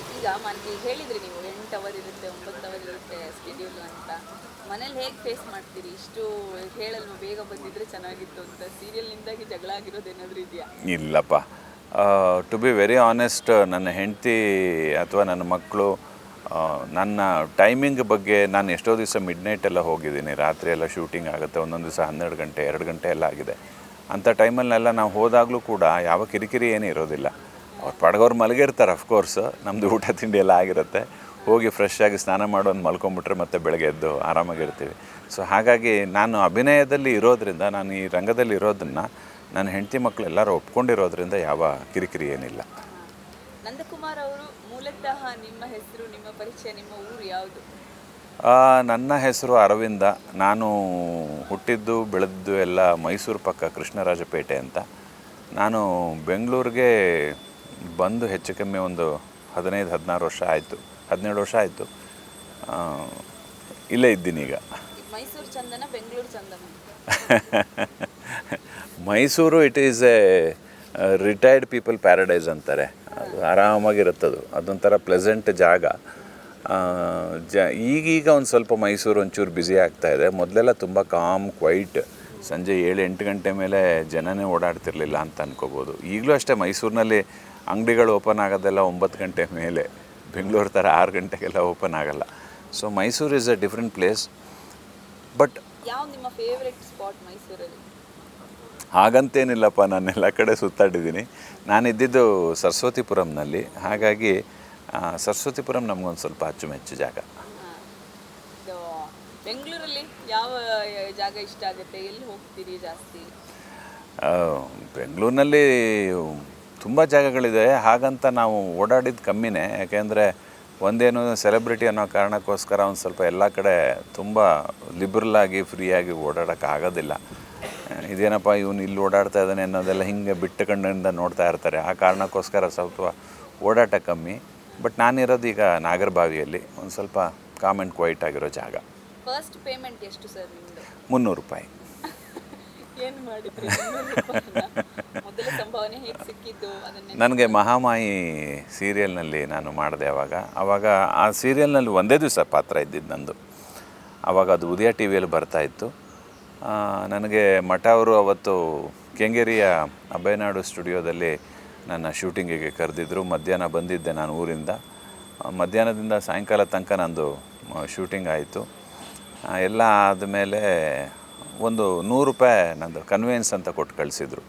ಈಗ ಮನೆ ಹೇಳಿದ್ರಿ ನೀವು ಎಂಟು ಅವರ್ ಇರುತ್ತೆ, ಒಂಬತ್ತು ಅವರ್ ಇರುತ್ತೆ ಸ್ಕೆಡ್ಯೂಲ್ ಅಂತ. ಮನೇಲಿ ಹೇಗೆ ಫೇಸ್ ಮಾಡ್ತೀರಿ? ಇಷ್ಟು ಹೇಳಲ್ವ ಬೇಗ ಬಂದಿದ್ರೆ ಚೆನ್ನಾಗಿತ್ತು ಅಂತ ಸೀರಿಯಲ್ನಿಂದಾಗಿ ಜಗಳ ಆಗಿರೋದು ಏನಾದರೂ ಇದೆಯಾ? ಇಲ್ಲಪ್ಪ. ಟು ಬಿ ವೆರಿ ಆನೆಸ್ಟ್ ನನ್ನ ಹೆಂಡತಿ ಅಥವಾ ನನ್ನ ಮಕ್ಕಳು ನನ್ನ ಟೈಮಿಂಗ್ ಬಗ್ಗೆ ನಾನು ಎಷ್ಟೋ ದಿವಸ ಮಿಡ್ ನೈಟ್ ಎಲ್ಲ ಹೋಗಿದ್ದೀನಿ. ರಾತ್ರಿ ಎಲ್ಲ ಶೂಟಿಂಗ್ ಆಗುತ್ತೆ, ಒಂದೊಂದು ದಿವಸ ಹನ್ನೆರಡು ಗಂಟೆ, ಎರಡು ಗಂಟೆ ಎಲ್ಲ ಆಗಿದೆ. ಅಂಥ ಟೈಮಲ್ಲೆಲ್ಲ ನಾವು ಹೋದಾಗಲೂ ಕೂಡ ಯಾವ ಕಿರಿಕಿರಿ ಏನೂ ಇರೋದಿಲ್ಲ. ಅವ್ರು ಪಡಗೋರು ಮಲಗಿರ್ತಾರೆ ಅಫ್ಕೋರ್ಸ್ ನಮ್ಮದು ಊಟ ತಿಂಡಿ ಎಲ್ಲ ಆಗಿರುತ್ತೆ. ಹೋಗಿ ಫ್ರೆಶ್ ಆಗಿ ಸ್ನಾನ ಮಾಡೋದು ಮಲ್ಕೊಂಬಿಟ್ರೆ ಮತ್ತೆ ಬೆಳಗ್ಗೆ ಎದ್ದು ಆರಾಮಾಗಿರ್ತೀವಿ ಸೊ ಹಾಗಾಗಿ ನಾನು ಅಭಿನಯದಲ್ಲಿ ಇರೋದ್ರಿಂದ ನಾನು ಈ ರಂಗದಲ್ಲಿ ಇರೋದನ್ನು ನನ್ನ ಹೆಂಡತಿ ಮಕ್ಕಳು ಎಲ್ಲರೂ ಒಪ್ಕೊಂಡಿರೋದ್ರಿಂದ ಯಾವ ಕಿರಿಕಿರಿ ಏನಿಲ್ಲ. ನಂದಕುಮಾರ್ ಅವರು ಮೂಲತಃ ನಿಮ್ಮ ಹೆಸರು ನಿಮ್ಮ ಪರಿಚಯ ನಿಮ್ಮ ಊರು ಯಾವುದು? ನನ್ನ ಹೆಸರು ಅರವಿಂದ. ನಾನು ಹುಟ್ಟಿದ್ದು ಬೆಳೆದ್ದು ಎಲ್ಲ ಮೈಸೂರು ಪಕ್ಕ ಕೃಷ್ಣರಾಜಪೇಟೆ ಅಂತ. ನಾನು ಬೆಂಗಳೂರಿಗೆ ಬಂದು ಹೆಚ್ಚು ಕಮ್ಮಿ ಒಂದು ಹದಿನೈದು ಹದಿನಾರು ವರ್ಷ ಆಯಿತು. ಹದಿನೇಳು ವರ್ಷ ಆಯಿತು. ಇಲ್ಲೇ ಇದ್ದೀನಿ ಈಗ. Mysuru Chandana Bengaluru Chandana? Mysuru it is a retired people paradise ಅಂತಾರೆ. ಅದು ಆರಾಮಾಗಿರುತ್ತದು. ಅದೊಂಥರ ಪ್ಲೆಸೆಂಟ್ ಜಾಗ. ಜ ಈಗೀಗ ಒಂದು ಸ್ವಲ್ಪ ಮೈಸೂರು ಒಂಚೂರು ಬ್ಯುಸಿ ಆಗ್ತಾ ಇದೆ. ಮೊದಲೆಲ್ಲ ತುಂಬ ಕಾಮ್ ಕ್ವೈಟ್ ಸಂಜೆ ಏಳು ಎಂಟು ಗಂಟೆ ಮೇಲೆ ಜನನೇ ಓಡಾಡ್ತಿರ್ಲಿಲ್ಲ ಅಂತ ಅನ್ಕೋಬೋದು. ಈಗಲೂ ಅಷ್ಟೇ ಮೈಸೂರಿನಲ್ಲಿ ಅಂಗಡಿಗಳು ಓಪನ್ ಆಗೋದೆಲ್ಲ ಒಂಬತ್ತು ಗಂಟೆ ಮೇಲೆ ಬೆಂಗಳೂರು ಥರ ಆರು ಗಂಟೆಗೆಲ್ಲ ಓಪನ್ ಆಗಲ್ಲ. So Mysuru is a different place but ಯಾವ ನಿಮ್ಮ ಫೇವ್ರೆಟ್ ಸ್ಪಾಟ್ ಮೈಸೂರಲ್ಲಿ? ಹಾಗಂತೇನಿಲ್ಲಪ್ಪ ನಾನು ಎಲ್ಲ ಕಡೆ ಸುತ್ತಾಡಿದ್ದೀನಿ. ನಾನು ಇದ್ದಿದ್ದು ಸರಸ್ವತಿಪುರಂನಲ್ಲಿ. ಹಾಗಾಗಿ ಸರಸ್ವತಿಪುರಂ ನಮಗೊಂದು ಸ್ವಲ್ಪ ಅಚ್ಚುಮೆಚ್ಚು ಜಾಗ. ಬೆಂಗಳೂರಲ್ಲಿ ಯಾವ ಜಾಗ ಇಷ್ಟ ಆಗುತ್ತೆ? ಎಲ್ಲಿ ಹೋಗ್ತೀರಿ ಜಾಸ್ತಿ? ಬೆಂಗಳೂರಿನಲ್ಲಿ ತುಂಬ ಜಾಗಗಳಿದೆ. ಹಾಗಂತ ನಾವು ಓಡಾಡಿದ್ದು ಕಮ್ಮಿನೇ. ಯಾಕೆಂದರೆ ಒಂದೇನು ಸೆಲೆಬ್ರಿಟಿ ಅನ್ನೋ ಕಾರಣಕ್ಕೋಸ್ಕರ ಒಂದು ಸ್ವಲ್ಪ ಎಲ್ಲ ಕಡೆ ತುಂಬ ಲಿಬ್ರಲ್ ಆಗಿ ಫ್ರೀಯಾಗಿ ಓಡಾಡೋಕ್ಕೆ ಆಗೋದಿಲ್ಲ. ಇದೇನಪ್ಪ ಇವನು ಇಲ್ಲಿ ಓಡಾಡ್ತಾ ಇದ್ದಾನೆ ಅನ್ನೋದೆಲ್ಲ ಹಿಂಗೆ ಬಿಟ್ಟ ಕಣ್ಣಿಂದ ನೋಡ್ತಾ ಇರ್ತಾರೆ. ಆ ಕಾರಣಕ್ಕೋಸ್ಕರ ಸ್ವಲ್ಪ ಓಡಾಟ ಕಮ್ಮಿ. ಬಟ್ ನಾನಿರೋದು ಈಗ ನಾಗರಬಾವಿಯಲ್ಲಿ ಒಂದು ಸ್ವಲ್ಪ ಕಾಮೆಂಟ್ ಕ್ವೈಟ್ ಆಗಿರೋ ಜಾಗ. ಫಸ್ಟ್ ಪೇಮೆಂಟ್ ಎಷ್ಟು ಸರ್ ಮುನ್ನೂರು ರೂಪಾಯಿ. ನನಗೆ ಮಹಾಮಾಯಿ ಸೀರಿಯಲ್ನಲ್ಲಿ ನಾನು ಮಾಡಿದೆ ಅವಾಗ. ಆವಾಗ ಆ ಸೀರಿಯಲ್ನಲ್ಲಿ ಒಂದೇ ದಿವಸ ಪಾತ್ರ ಇದ್ದಿದ್ದು ನಂದು. ಆವಾಗ ಅದು ಉದಯ ಟಿ ವಿಯಲ್ಲಿ ಬರ್ತಾಯಿತ್ತು ನನಗೆ ಮಠ ಅವರು ಅವತ್ತು ಕೆಂಗೇರಿಯ ಅಭಯನಾಡು ಸ್ಟುಡಿಯೋದಲ್ಲಿ ನನ್ನ ಶೂಟಿಂಗಿಗೆ ಕರೆದಿದ್ದರು ಮಧ್ಯಾಹ್ನ ಬಂದಿದ್ದೆ ನಾನು ಊರಿಂದ. ಮಧ್ಯಾಹ್ನದಿಂದ ಸಾಯಂಕಾಲ ತನಕ ನಂದು ಶೂಟಿಂಗ್ ಆಯಿತು. ಎಲ್ಲ ಆದಮೇಲೆ ಒಂದು ನೂರು ರೂಪಾಯಿ ನಂದು ಕನ್ವೆನ್ಸ್ ಅಂತ ಕೊಟ್ಟು ಕಳಿಸಿದ್ರು.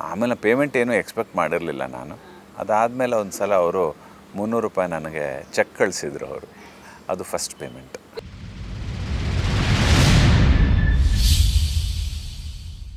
ಆಮೇಲೆ ಪೇಮೆಂಟ್ ಏನೂ ಎಕ್ಸ್ಪೆಕ್ಟ್ ಮಾಡಿರಲಿಲ್ಲ ನಾನು. ಅದಾದಮೇಲೆ ಒಂದು ಸಲ ಅವರು ಮುನ್ನೂರು ರೂಪಾಯಿ ನನಗೆ ಚೆಕ್ ಕಳಿಸಿದ್ರು ಅವರು. ಅದು ಫಸ್ಟ್ ಪೇಮೆಂಟ್